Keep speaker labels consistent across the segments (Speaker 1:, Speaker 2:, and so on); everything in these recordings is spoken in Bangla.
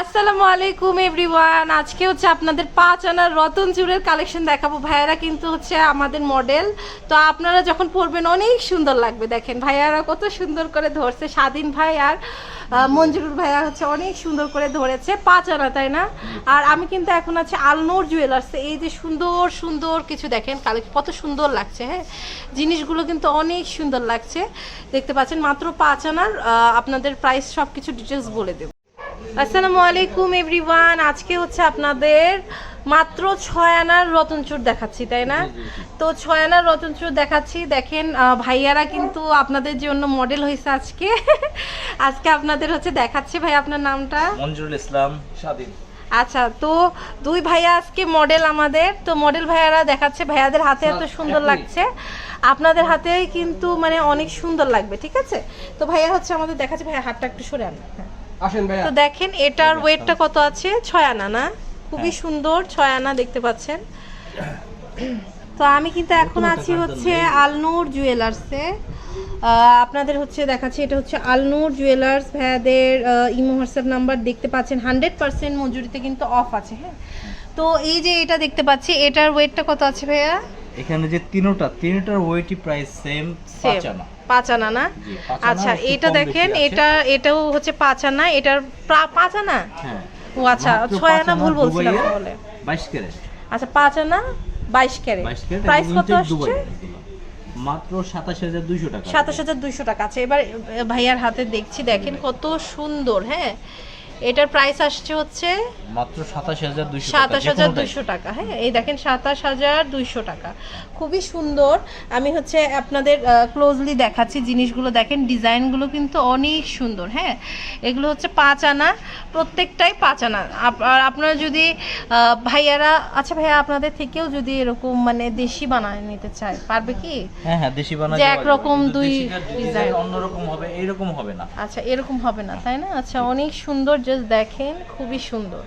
Speaker 1: আসসালামু আলাইকুম এভরিওয়ান আজকে হচ্ছে আপনাদের পাঁচ আনার রতন চুরের কালেকশন দেখাবো। ভাইয়ারা কিন্তু হচ্ছে আমাদের মডেল তো আপনারা যখন পরবেন অনেক সুন্দর লাগবে দেখেন। ভাইয়ারা কত সুন্দর করে ধরছে। স্বাধীন ভাই আর আহ, মঞ্জুরুল ভাইয়া হচ্ছে অনেক সুন্দর করে ধরেছে। পাঁচ আনা তাই না? আর আমি কিন্তু এখন আছে আলনোর জুয়েলার্স এই যে সুন্দর সুন্দর কিছু দেখেন কালেকশন কত সুন্দর লাগছে হ্যাঁ? জিনিসগুলো কিন্তু অনেক সুন্দর লাগছে। দেখতে পাচ্ছেন মাত্র পাঁচ আনার আপনাদের প্রাইস সব কিছু ডিটেলস বলে দেবো। আসসালামু আলাইকুম এভরিওয়ান আজকে হচ্ছে আপনাদের মাত্র ছয় আনার রতনচুর দেখাচ্ছি তাই না? তো ছয় আনার রতনচুর দেখাচ্ছি। দেখেন ভাইয়ারা কিন্তু আপনাদের জন্য মডেল হয়েছে আজকে আজকে আপনাদের হচ্ছে দেখাচ্ছি। ভাই আপনার নামটা?
Speaker 2: মঞ্জুরুল ইসলাম স্বাধীন।
Speaker 1: আচ্ছা তো দুই ভাইয়া আজকে মডেল আমাদের। তো মডেল ভাইয়ারা দেখাচ্ছে ভাইয়াদের হাতে এত সুন্দর লাগছে। আপনাদের হাতেই কিন্তু মানে অনেক সুন্দর লাগবে ঠিক আছে? তো ভাইয়া হচ্ছে আমাদের দেখাচ্ছে। ভাইয়া হাতটা একটু সরে আন হ্যাঁ।
Speaker 3: আসেন ভাইয়া।
Speaker 1: তো দেখেন এটার ওয়েটটা কত আছে? ছয় আনা না? খুবই সুন্দর ছয় আনা দেখতে পাচ্ছেন। তো আমি কিন্তু এখন আছি হচ্ছে আলনুর জুয়েলার্সে। আপনাদের হচ্ছে দেখাচ্ছি এটা হচ্ছে আলনুর জুয়েলার্স। ভাইয়াদের ইমো হোয়াটসঅ্যাপ নাম্বার দেখতে পাচ্ছেন। হান্ড্রেড পার্সেন্ট মজুরিতে কিন্তু অফ আছে হ্যাঁ? তো এই যে এটা দেখতে পাচ্ছি এটার ওয়েটটা কত আছে ভাইয়া?
Speaker 2: এখানে যে তিনোটা তিনটার ওয়েটি প্রাইস সেম পাঁচ আনা।
Speaker 1: পাঁচ আনা না? আচ্ছা এটা দেখেন এটা এটাও হচ্ছে পাঁচ আনা এটার পাঁচ আনা?
Speaker 2: হ্যাঁ।
Speaker 1: ও আচ্ছা ছয় আনা ভুল বলছিলাম তাহলে।
Speaker 2: বাইশ ক্যারেট।
Speaker 1: আচ্ছা পাঁচ আনা বাইশ ক্যারেট।
Speaker 2: বাইশ ক্যারেট
Speaker 1: প্রাইস কত আসছে?
Speaker 2: মাত্র সাতাশ হাজার দুইশো টাকা।
Speaker 1: সাতাশ হাজার দুইশো টাকা। আছে এবার ভাইয়ার হাতে দেখছি দেখেন কত সুন্দর হ্যাঁ? এটার প্রাইস আসছে হচ্ছে
Speaker 2: মাত্র সাতাশ হাজার দুইশো
Speaker 1: সাতাশ হাজার দুইশো টাকা হ্যাঁ? এই দেখেন সাতাশ হাজার দুইশো টাকা। খুবই সুন্দর। আমি হচ্ছে আপনাদের ক্লোজলি দেখাচ্ছি জিনিসগুলো। দেখেন ডিজাইনগুলো কিন্তু অনেক সুন্দর হ্যাঁ? এগুলো হচ্ছে পাঁচ আনা প্রত্যেকটাই পাঁচ আনা। আর আপনারা যদি ভাইয়ারা আচ্ছা ভাইয়া আপনাদের থেকেও যদি এরকম মানে দেশি বানায় নিতে চায় পারবে কি?
Speaker 2: হ্যাঁ হ্যাঁ দেশি বানা
Speaker 1: যে একরকম দুই। ডিজাইন।
Speaker 2: অন্যরকম হবে এরকম হবে না।
Speaker 1: আচ্ছা এরকম হবে না তাই না? আচ্ছা অনেক সুন্দর জাস্ট দেখেন, খুবই সুন্দর।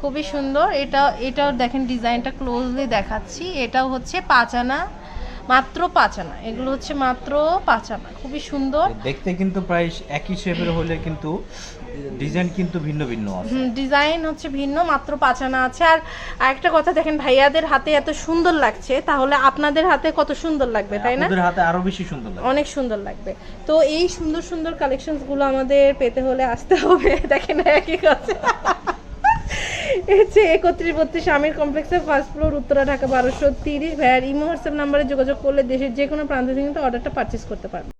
Speaker 1: খুবই সুন্দর। এটা, এটাও দেখেন, ডিজাইনটা ক্লোজলি দেখাচ্ছি। এটাও হচ্ছে পাঁচ আনা মাত্র পাঁচ আনা এগুলো হচ্ছে মাত্র পাঁচ আনা খুবই সুন্দর।
Speaker 2: দেখতে কিন্তু প্রায় একই শেপের হলে কিন্তু ডিজাইন কিন্তু ভিন্ন ভিন্ন আছে।
Speaker 1: ডিজাইন হচ্ছে ভিন্ন মাত্র পাঁচ আনা আছে। আর আরেকটা কথা দেখেন ভাইয়াদের হাতে এত সুন্দর লাগছে তাহলে আপনাদের হাতে কত সুন্দর লাগবে তাই না?
Speaker 2: আপনাদের হাতে আরও বেশি সুন্দর লাগে
Speaker 1: অনেক সুন্দর লাগবে। তো এই সুন্দর সুন্দর কালেকশনসগুলো আমাদের পেতে হলে আসতে হবে। দেখেন একই কথা। হচ্ছে একত্রিশ বত্রিশ আমির কমপ্লেক্সের ফার্স্ট ফ্লোর উত্তরা ঢাকা বারোশো তিরিশ। ভাইয়ার ইমো হোয়াটসঅ্যাপ নাম্বারে যোগাযোগ করলে দেশের যে কোনো প্রান্ত থেকে কিন্তু অর্ডারটা পারচেস করতে পারবে